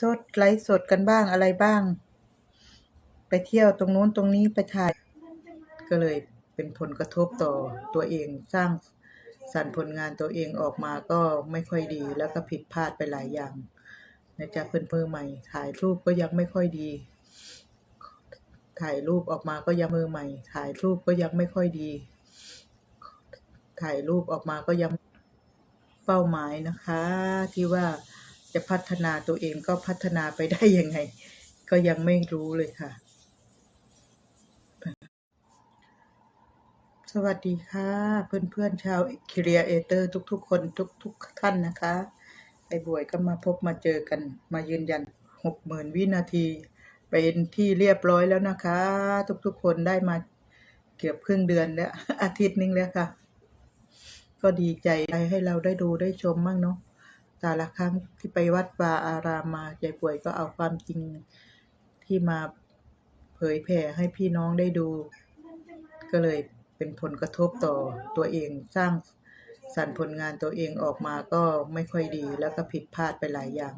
สดไลฟ์สดกันบ้างอะไรบ้าง ไปเที่ยวตรงนู้นตรงนี้ไปถ่าย ก็เลยเป็นผลกระทบต่อตัวเองสร้างสรรผลงานตัวเองออกมาก็ไม่ค่อยดี แล้วก็ผิดพลาดไปหลายอย่างนะจ๊ะเพื่อนเพื่อใหม่ ถ่ายรูปก็ยังไม่ค่อยดี ถ่ายรูปออกมาก็ยังมือใหม่ ถ่ายรูปก็ยังไม่ค่อยดี ถ่ายรูปออกมาก็ยังเป้าหมายนะคะ ที่ว่า จะพัฒนาตัวเองก็พัฒนาไปได้ยังไง ก็ยังไม่รู้เลยค่ะ สวัสดีค่ะ เพื่อนๆชาวค r เ a เอเตอร์ทุกๆ คนทุกๆท่านนะคะไอ้บวยก็มาพบมาเจอกันมายืนยันหกหมื่นวินาที เป็นที่เรียบร้อยแล้วนะคะ ทุกๆ คนได้มาเกือบครึ่งเดือนแล้วอาทิตย์นึงแล้วค่ะ ก็ดีใจให้เราได้ดูได้ชมมั่งเนาะ แต่ละครั้งที่ไปวัดวาอารามมายายป่วยก็เอาความจริงที่มาเผยแผ่ให้พี่น้องได้ดู ก็เลยเป็นผลกระทบต่อตัวเองสร้างสรรผลงานตัวเองออกมาก็ไม่ค่อยดีแล้วก็ผิดพลาดไปหลายอย่าง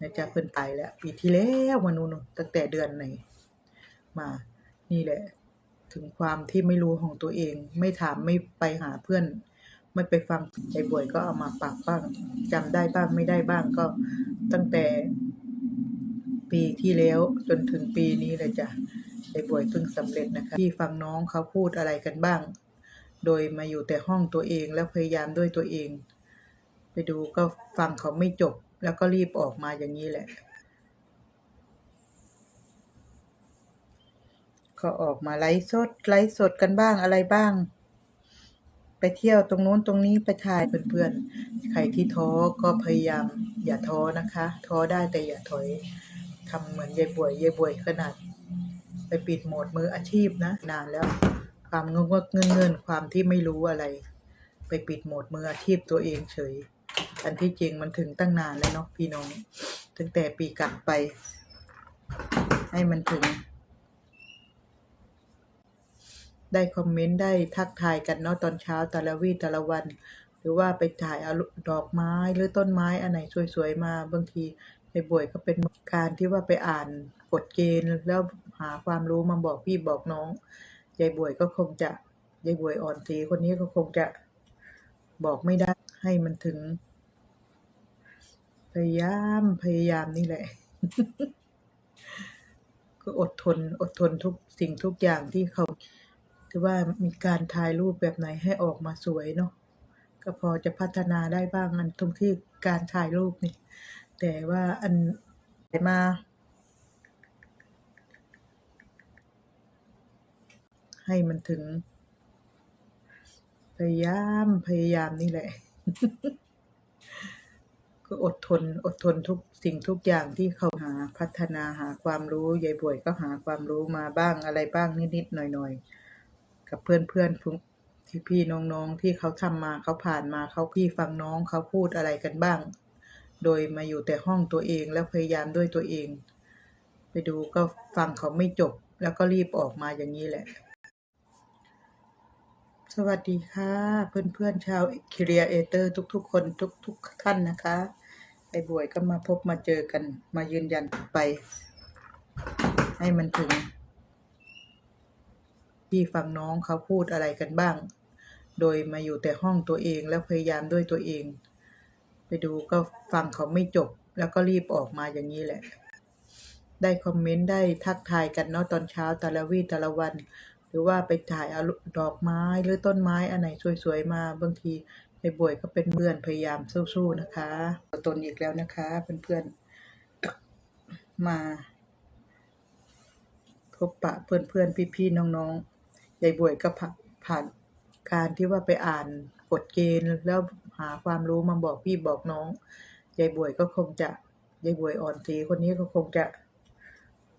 นะจ๊ะเพิ่นไปแล้ว ปีที่แล้วมานูนตั้งแต่เดือนไหนมา นี่แหละ ถึงความที่ไม่รู้ของตัวเอง ไม่ถามไม่ไปหาเพื่อน ไม่ไปฟังไอ้บ่วยก็เอามาปรับบ้างจำได้บ้างไม่ได้บ้างก็ตั้งแต่ปีที่แล้วจนถึงปีนี้เลยจ้ะไอ้บ่วยเพิ่งสำเร็จนะคะ ที่ฟังน้องเขาพูดอะไรกันบ้าง โดยมาอยู่แต่ห้องตัวเองแล้วพยายามด้วยตัวเอง ไปดูก็ฟังเขาไม่จบแล้วก็รีบออกมาอย่างนี้แหละก็ออกมาไลฟ์สดไลฟ์สดกันบ้างอะไรบ้าง ไปเที่ยวตรงโน้นตรงนี้ไปถ่ายเพื่อนๆ ใครที่ท้อก็พยายามอย่าท้อนะคะ ท้อได้แต่อย่าถอยทำเหมือนยายบวยยายบวยขนาด ไปปิดโหมดมืออาชีพนะ นานแล้ว ความงงกเงินเงินความที่ไม่รู้อะไร ไปปิดโหมดมืออาชีพตัวเองเฉย อันที่จริงมันถึงตั้งนานแล้วเนาะพี่น้องตั้งแต่ปีกลับไป ให้มันถึง ได้คอมเมนต์ได้ทักทายกันเนาะตอนเช้าแต่ละวี่แต่ละวัน หรือว่าไปถ่ายเอาดอกไม้หรือต้นไม้อันไหนสวยๆมาบางทีในบ่วยก็เป็นการที่ว่าไปอ่านกฎเกณฑ์แล้วหาความรู้มาบอกพี่บอกน้องยายบ่วยก็คงจะยายบ่วยอ่อนสีคนนี้ก็คงจะบอกไม่ได้ให้มันถึง พยายามพยายามนี่แหละ ก็อดทนอดทนทุกสิ่งทุกอย่างที่เขา ถือว่ามีการถ่ายรูปแบบไหนให้ออกมาสวยเนาะก็พอจะพัฒนาได้บ้างอันตรงที่การถ่ายรูปนี่ แต่ว่าอันมา ให้มันถึง พยายามพยายามนี่แหละ ก็อดทน อดทนทุกสิ่งทุกอย่างที่เขาหาพัฒนาหาความรู้ยายบวยก็หาความรู้มาบ้างอะไรบ้างนิดๆหน่อยๆ กับเพื่อนๆที่พี่น้องๆที่เขาทำมาเขาผ่านมาเขาพี่ฟังน้องเขาพูดอะไรกันบ้าง โดยมาอยู่แต่ห้องตัวเองแล้วพยายามด้วยตัวเอง ไปดูก็ฟังเขาไม่จบ แล้วก็รีบออกมาอย่างนี้แหละ สวัสดีค่ะ เพื่อนๆชาวค r เ a เอเตอร์ทุกๆ คนทุกๆท่านนะคะไอ้บวยก็มาพบมาเจอกันมายืนยันไป ให้มันถึง ที่ฟังน้องเขาพูดอะไรกันบ้าง โดยมาอยู่แต่ห้องตัวเองแล้วพยายามด้วยตัวเอง ไปดูก็ฟังเขาไม่จบ แล้วก็รีบออกมาอย่างนี้แหละ ได้คอมเมนต์ได้ทักทายกันเนาะตอนเช้าแต่ละวีแต่ละวัน หรือว่าไปถ่ายอาดอกไม้หรือต้นไม้อันไหนสวยๆมาบางทีในบ่วยก็เป็นเพื่อนพยายามสู้ๆนะคะตัวตนอีกแล้วนะคะ เพื่อนๆมาพบปะเพื่อนๆพี่ๆน้องๆ ยายบวยก็ผ่านการที่ว่าไปอ่านกฎเกณฑ์แล้วหาความรู้มาบอกพี่บอกน้องยายบวยก็คงจะยายบวยอ่อนสีคนนี้ก็คงจะ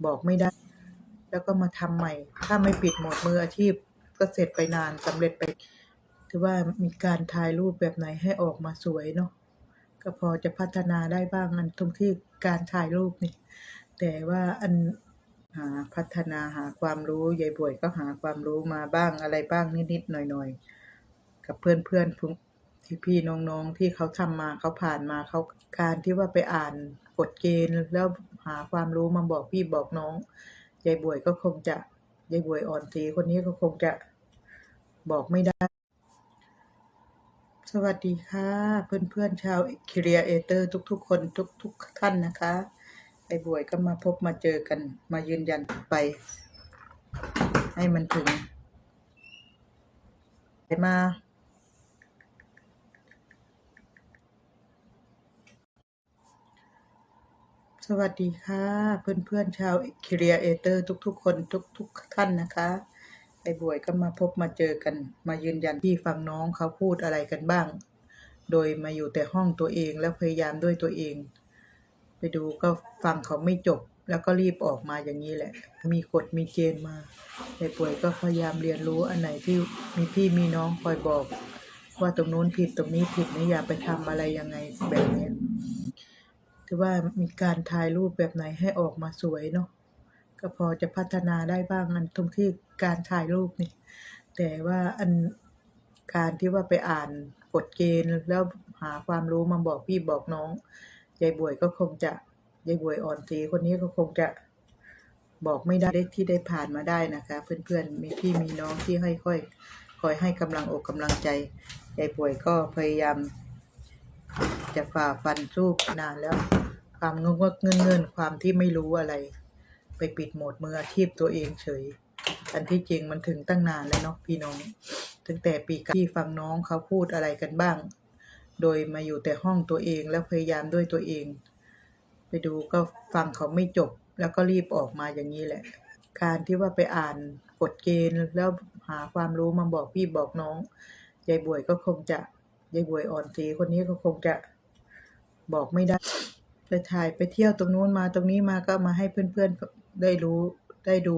บอกไม่ได้ แล้วก็มาทำใหม่ ถ้าไม่ปิดหมดมืออาชีพ ก็เสร็จไปนานสำเร็จไปถือว่ามีการถ่ายรูปแบบไหนให้ออกมาสวยเนาะก็พอจะพัฒนาได้บ้างอันตรงที่การถ่ายรูปนี่แต่ว่าอัน หาพัฒนาหาความรู้ยายบวยก็หาความรู้มาบ้างอะไรบ้างนิดๆหน่อยๆ กับเพื่อนๆที่พี่น้องๆที่เขาทำมาเขาผ่านมาเขาการที่ว่าไปอ่านกฎเกณฑ์ แล้วหาความรู้มาบอกพี่บอกน้องยายบวยก็คงจะยายบวยอ่อนสีคนนี้ก็คงจะบอกไม่ได้ สวัสดีค่ะ เพื่อนๆชาวคิเรียเอเตอร์ทุกๆ คนทุก ๆ ท่านนะคะ ไอ้บวยก็มาพบมาเจอกัน มายืนยันไป ให้มันถึงไปมาสวัสดีค่ะ เพื่อนๆชาวคิเรียเอเตอร์ทุกๆ คนทุกๆท่านนะคะไอ้บวยก็มาพบมาเจอกัน มายืนยันที่ฟังน้องเขาพูดอะไรกันบ้าง โดยมาอยู่แต่ห้องตัวเองแล้วพยายามด้วยตัวเอง ไปดูก็ฟังเขาไม่จบ แล้วก็รีบออกมาอย่างนี้แหละ มีกฎมีเกณฑ์มาไอ้ป่วยก็พยายามเรียนรู้อันไหนที่มีพี่มีน้องคอยบอก ว่าตรงนู้นผิดตรงนี้ผิดนะอย่าไปทำอะไรยังไงแบบนี้ถือว่ามีการถ่ายรูปแบบไหนให้ออกมาสวยเนาะก็พอจะพัฒนาได้บ้างอันตรงที่การถ่ายรูปนี่ แต่ว่าอันการที่ว่าไปอ่านกฎเกณฑ์แล้วหาความรู้มาบอกพี่บอกน้อง ยายบวยก็คงจะยายบวยอ่อนสีคนนี้ก็คงจะบอกไม่ได้ที่ได้ผ่านมาได้นะคะ เพื่อนๆมีพี่มีน้องที่ให้ค่อยคอยให้กำลังอกกำลังใจยายบวยก็พยายาม จะฝ่าฟันสู้นานแล้ว ความงกๆเงินเงินความที่ไม่รู้อะไร ไปปิดโหมดมืออาชีพตัวเองเฉย อันที่จริงมันถึงตั้งนานแล้วเนาะพี่น้อง ตั้งแต่ปีกที่ฟังน้องเขาพูดอะไรกันบ้าง โดยมาอยู่แต่ห้องตัวเองแล้วพยายามด้วยตัวเอง ไปดูก็ฟังเขาไม่จบ แล้วก็รีบออกมาอย่างนี้แหละ การที่ว่าไปอ่านกฎเกณฑ์แล้วหาความรู้มาบอกพี่บอกน้องยายบวยก็คงจะยายบวยอ่อนสีคนนี้ก็คงจะบอกไม่ได้ไปถ่ายไปเที่ยวตรงนู้นมาตรงนี้มาก็มาให้เพื่อนๆได้รู้ได้ดู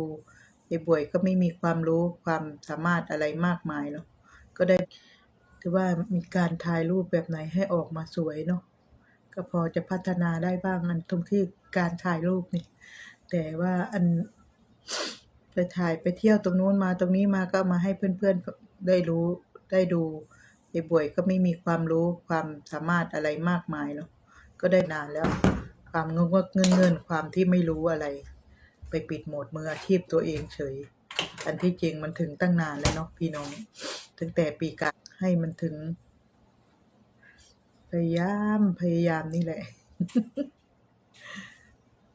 ยายบวยก็ไม่มีความรู้ความสามารถอะไรมากมายเนาะก็ได้ ถือว่ามีการถ่ายรูปแบบไหนให้ออกมาสวยเนาะก็พอจะพัฒนาได้บ้างอันตรงที่การถ่ายรูปนี่ แต่ว่าอันไปถ่ายไปเที่ยวตรงนู้นมาตรงนี้มาก็มาให้เพื่อนๆได้รู้ได้ดูยายบวยก็ไม่มีความรู้ความสามารถอะไรมากมายเนาะก็ได้นานแล้ว ความงกๆเงินเงินความที่ไม่รู้อะไร ไปปิดโหมดมืออาชีพตัวเองเฉย อันที่จริงมันถึงตั้งนานแล้วเนาะพี่น้องตั้งแต่ปีกา ให้มันถึง พยายามพยายามนี่แหละ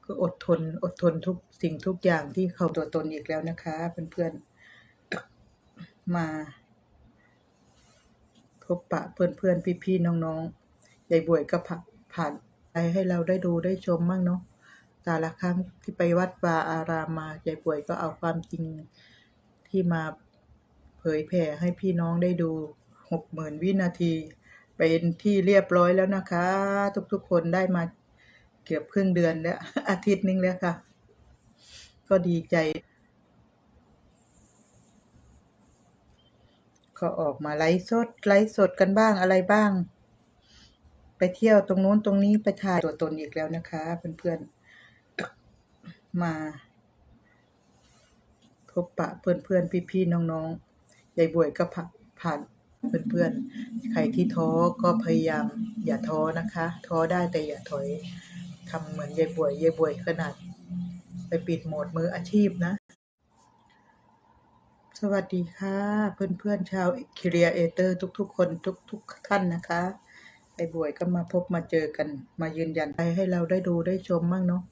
ก็อดทน อดทนทุกสิ่งทุกอย่างที่เขาตัวตนอีกแล้วนะคะ เพื่อนๆ มาพบปะเพื่อนๆ พี่ๆ น้องๆยายบวยก็ผ่านไปให้เราได้ดูได้ชมมั่งเนาะแต่ละครั้งที่ไปวัดวาอารามมายายบวยก็เอาความจริงที่มาเผยแผ่ให้พี่น้องได้ดู หกหมื่นวินาที เป็นที่เรียบร้อยแล้วนะคะ ทุกๆคนได้มาเกือบครึ่งเดือนแล้วอาทิตย์นึงแล้วค่ะ ก็ดีใจ ก็ออกมาไลฟ์สดไลฟ์สดกันบ้างอะไรบ้าง ไปเที่ยวตรงนู้นตรงนี้ไปถ่ายตัวตนอีกแล้วนะคะ เพื่อนๆมาพบปะเพื่อนๆพี่ๆน้องๆยายบวยก็ผ่าผ่าน เพื่อนๆ ใครที่ท้อก็พยายามอย่าท้อนะคะ ท้อได้แต่อย่าถอยทำเหมือนยายบวยยายบวยขนาด ไปปิดโหมดมืออาชีพนะ สวัสดีค่ะ เพื่อนๆชาวคิเรียเอเตอร์ทุกๆ คนทุกๆท่านนะคะไอ้บวยก็มาพบมาเจอกัน มายืนยันไปให้เราได้ดูได้ชมมั่งเนาะ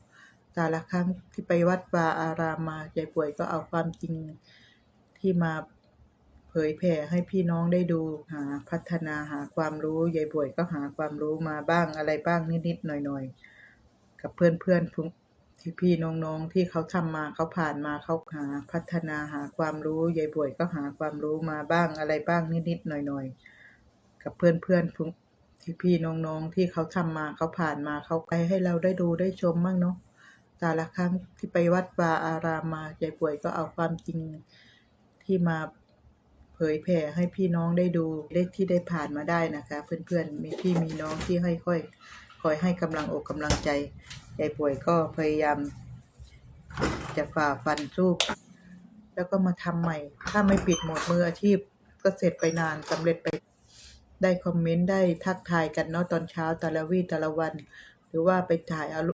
แต่ละครั้งที่ไปวัดวาอารามมายายบวยก็เอาความจริงที่มา เผยแผ่ให้พี่น้องได้ดูหาพัฒนาหาความรู้ยายบวยก็หาความรู้มาบ้างอะไรบ้างนิดๆหน่อยๆ กับเพื่อนๆทุกที่พี่น้องๆที่เขาทำมาเขาผ่านมาเขาหาพัฒนาหาความรู้ยายบวยก็หาความรู้มาบ้างอะไรบ้างนิดๆหน่อยๆ กับเพื่อนๆทุกที่พี่น้องๆที่เขาทำมาเขาผ่านมาเขาไปให้เราได้ดูได้ชมมั่งเนาะแต่ละครั้งที่ไปวัดวาอารามมายายบวยก็เอาความจริงที่มา เผยแผ่ให้พี่น้องได้ดูได้ที่ได้ผ่านมาได้นะคะ เพื่อนๆมีพี่มีน้องที่ให้ค่อยคอยให้กำลังอกกำลังใจยายป่วยก็พยายามจะฝ่าฟันสู้แล้วก็มาทำใหม่ ถ้าไม่ปิดหมดมืออาชีพ ก็เสร็จไปนานสำเร็จไปได้คอมเมนต์ได้ทักทายกันเนาะตอนเช้าแต่ละวี่แต่ละวัน หรือว่าไปถ่ายอารมณ์